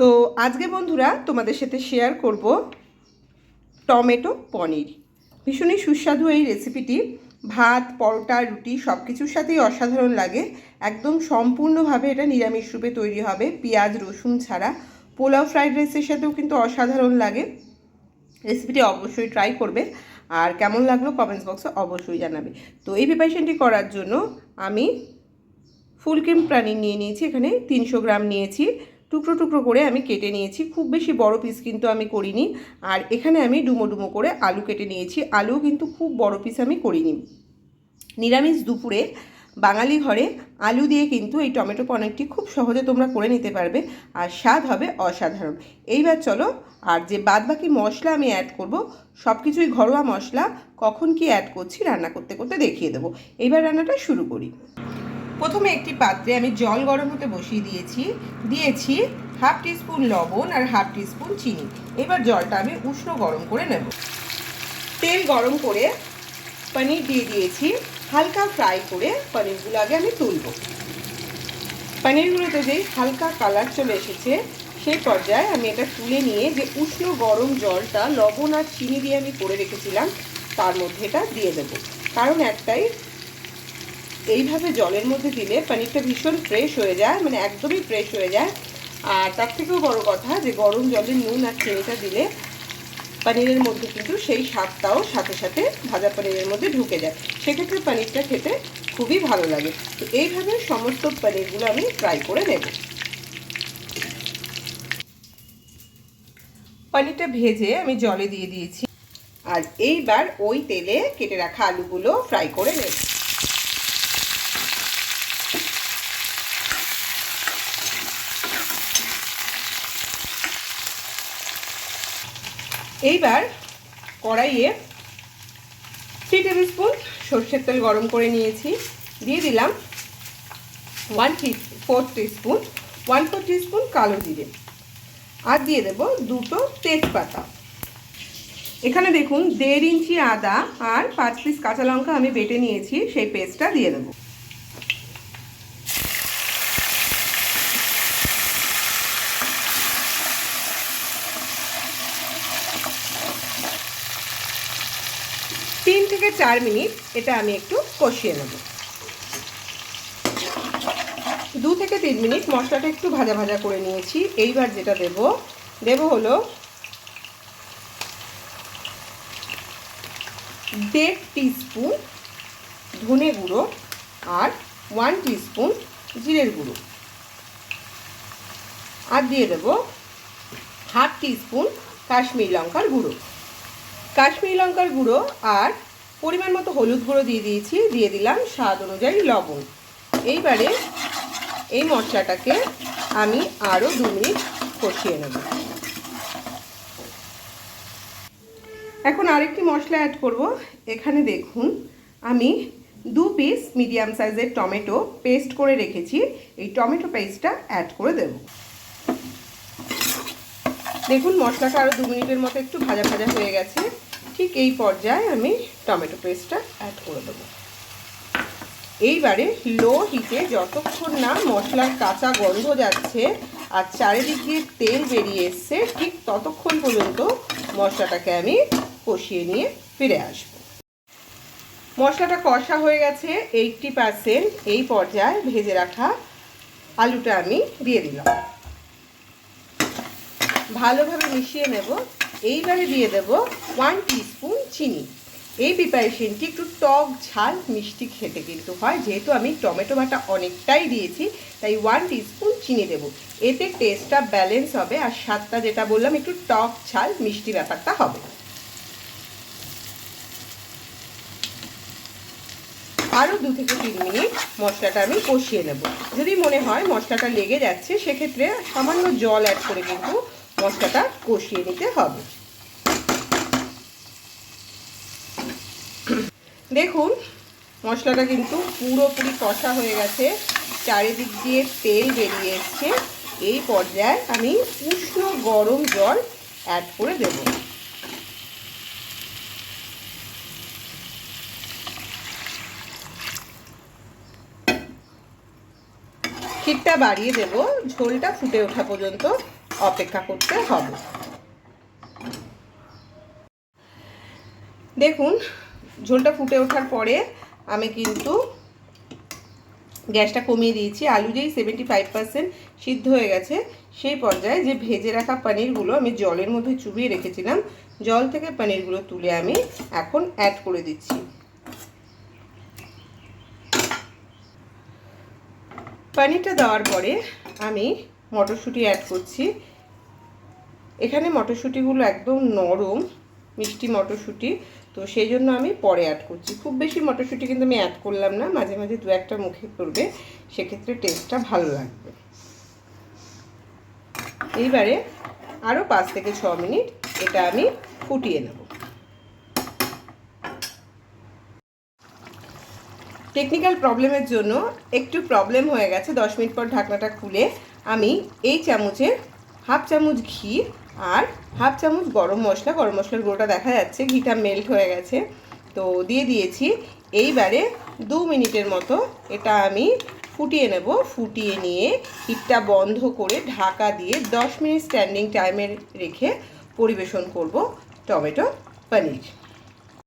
তো আজকে বন্ধুরা তোমাদের সাথে শেয়ার করব টমেটো পনির। ভীষণই সুস্বাদু এই রেসিপিটি ভাত, পরোটা, রুটি সব কিছুর সাথেই অসাধারণ লাগে। একদম সম্পূর্ণভাবে এটা নিরামিষ রূপে তৈরি হবে। পেঁয়াজ, রসুন ছাড়া পোলাও ফ্রাইড রাইসের সাথেও কিন্তু অসাধারণ লাগে। রেসিপিটি অবশ্যই ট্রাই করবে। আর কেমন লাগল কমেন্টস বক্সে অবশ্যই জানাবে। তো এই প্রিপারেশনটি করার জন্য আমি ফুল ক্রিম প্রাণী নিয়ে নিয়েছি। এখানে তিনশো গ্রাম নিয়েছি। টুকরো টুকরো করে আমি কেটে নিয়েছি। খুব বেশি বড় পিস কিন্তু আমি করিনি। আর এখানে আমি ডুমো ডুমো করে আলু কেটে নিয়েছি। আলু কিন্তু খুব বড় পিস আমি করিনি। নিরামিষ দুপুরে বাঙালি ঘরে আলু দিয়ে কিন্তু এই টমেটো পনিরটি খুব সহজে তোমরা করে নিতে পারবে। আর স্বাদ হবে অসাধারণ। এইবার চলো, আর যে বাদবাকি মশলা আমি অ্যাড করব সব কিছুই ঘরোয়া মশলা, কখন কি অ্যাড করছি, রান্না করতে করতে দেখিয়ে দেবো। এইবার রান্নাটা শুরু করি। প্রথমে একটি পাত্রে আমি জল গরম হতে বসিয়ে দিয়েছি দিয়েছি হাফ টিস্পুন লবণ আর হাফ টিস্পুন চিনি। এবার জলটা আমি উষ্ণ গরম করে নেব। তেল গরম করে পনির দিয়ে দিয়েছি, হালকা ফ্রাই করে পনিরগুলো আগে আমি তুলব। পনিরগুলোতে যেই হালকা কালার চলে এসেছে, সেই পর্যায়ে আমি এটা তুলে নিয়ে যে উষ্ণ গরম জলটা লবণ আর চিনি দিয়ে আমি করে রেখেছিলাম, তার মধ্যে এটা দিয়ে দেবো। কারণ একটাই এইভাবে জলের মধ্যে দিলে পনিরটা ভীষণ ফ্রেশ হয়ে যায় মানে একদমই ফ্রেশ হয়ে যায়। আর তার থেকেও বড় কথা যে গরম জলে নুন আর চিনিটা দিলে পনিরের মধ্যে কিন্তু সেই স্বাদটাও সাথে সাথে ভাজা পনিরের মধ্যে ঢুকে যায়। সেক্ষেত্রে পনিরটা খেতে খুবই ভালো লাগে। তো এইভাবে সমস্ত পনিরগুলো আমি ফ্রাই করে নেব। পনিরটা ভেজে আমি জলে দিয়ে দিয়েছি। আর এইবার ওই তেলে কেটে রাখা আলুগুলো ফ্রাই করে নেব। এইবার কড়াইয়ে থ্রি টেবিল স্পুন সর্ষের তেল গরম করে নিয়েছি। দিয়ে দিলাম ওয়ান টি four spoon one four spoon কালো জিরে। আর দিয়ে দেব দুটো তেজপাতা। এখানে দেখুন দেড় ইঞ্চি আদা আর পাঁচ পিস কাঁচা লঙ্কা আমি বেটে নিয়েছি, সেই পেস্টটা দিয়ে দেবো। তিন থেকে চার মিনিট এটা আমি একটু কষিয়ে নেব। দু থেকে তিন মিনিট মশলাটা একটু ভাজা ভাজা করে নিয়েছি। এইবার যেটা দেব দেব হলো দেড় টিস্পুন ধনে গুঁড়ো আর ওয়ান টিস্পুন জিরের গুঁড়ো। আর দিয়ে দেব হাফ টিস্পুন কাশ্মীর লঙ্কার গুঁড়ো। কাশ্মীরি লঙ্কার গুঁড়ো আর পরিমাণ মতো হলুদ গুঁড়ো দিয়ে দিয়েছি, দিয়ে দিলাম স্বাদ অনুযায়ী লবণ। এইবারে এই মশলাটাকে আমি আরও দু মিনিট কষিয়ে নেব। এখন আরেকটি মশলা অ্যাড করব। এখানে দেখুন, আমি দু পিস মিডিয়াম সাইজের টমেটো পেস্ট করে রেখেছি। এই টমেটো পেস্টটা অ্যাড করে দেব। দেখুন, মশলাটা আরও দু মিনিটের মতো একটু ভাজা ভাজা হয়ে গেছে। ঠিক এই পর্যায়ে আমি টমেটো পেস্টটা অ্যাড করে দেবো। এইবারে লো হিটে যতক্ষণ না মশলার কাঁচা গন্ধ যাচ্ছে আর চারিদিক দিয়ে তেল বেরিয়ে এসছে, ঠিক ততক্ষণ পর্যন্ত মশলাটাকে আমি কষিয়ে নিয়ে ফিরে আসব। মশলাটা কষা হয়ে গেছে এইটটি পারসেন্ট এই পর্যায়ে ভেজে রাখা আলুটা আমি দিয়ে দিলাম। ভালোভাবে মিশিয়ে নেব। এইবারে দিয়ে দেব ওয়ান টিস্পুন চিনি। এই প্রিপারেশনটি একটু টক ঝাল, মিষ্টি খেতে কিন্তু হয়। যেহেতু আমি টমেটো বাটা অনেকটাই দিয়েছি, তাই ওয়ান টিস্পুন চিনি দেব। এতে টেস্টটা ব্যালেন্স হবে আর স্বাদটা যেটা বললাম, একটু টক ঝাল, মিষ্টি ব্যাপারটা হবে। আরও দু থেকে তিন মিনিট মশলাটা আমি কষিয়ে নেব। যদি মনে হয় মশলাটা লেগে যাচ্ছে, সেক্ষেত্রে সামান্য জল অ্যাড করে কিন্তু মশলাটা কষিয়ে নিতে হবে। দেখুন, মশলাটা কিন্তু পুরোপুরি কষা হয়ে গেছে। চারিদিক দিয়ে তেল বেরিয়ে এসছে। এই পর্যায়ে আমি উষ্ণ গরম জল অ্যাড করে দেব। হিটটা বাড়িয়ে দেব। ঝোলটা ফুটে ওঠা পর্যন্ত। অপেক্ষা করতে হবে। দেখুন, ঝোলটা ফুটে ওঠার পরে আমি কিন্তু গ্যাসটা কমিয়ে দিয়েছি। আলু যেই সেভেন্টি ফাইভ পার্সেন্ট সিদ্ধ হয়ে গেছে, সেই পর্যায়ে যে ভেজে রাখা পনিরগুলো আমি জলের মধ্যে চুবিয়ে রেখেছিলাম, জল থেকে পনিরগুলো তুলে আমি এখন অ্যাড করে দিচ্ছি। পনিরটা দেওয়ার পরে আমি মটরশুঁটি অ্যাড করছি। এখানে মটরশুঁটিগুলো একদম নরম, মিষ্টি মটরশুঁটি। তো সেই জন্য আমি পরে অ্যাড করছি। খুব বেশি মটরশুঁটি কিন্তু আমি অ্যাড করলাম না, মাঝে মাঝে দু একটা মুখে করবে, সেক্ষেত্রে টেস্টটা ভালো লাগবে। এইবারে আরও পাঁচ থেকে ছ মিনিট এটা আমি ফুটিয়ে নেব। টেকনিক্যাল প্রবলেমের জন্য একটু প্রবলেম হয়ে গেছে। দশ মিনিট পর ঢাকনাটা খুলে আমি এই চামচের হাফ চামচ ঘি আর হাফ চামচ গরম মশলা, গরম মশলার গুঁড়োটা দেখা যাচ্ছে, ঘিটা মেল্ট হয়ে গেছে। তো দিয়ে দিয়েছি, এইবারে দু মিনিটের মতো এটা আমি ফুটিয়ে নেব। ফুটিয়ে নিয়ে হিটটা বন্ধ করে ঢাকা দিয়ে দশ মিনিট স্ট্যান্ডিং টাইমে রেখে পরিবেশন করব টমেটো, পনির।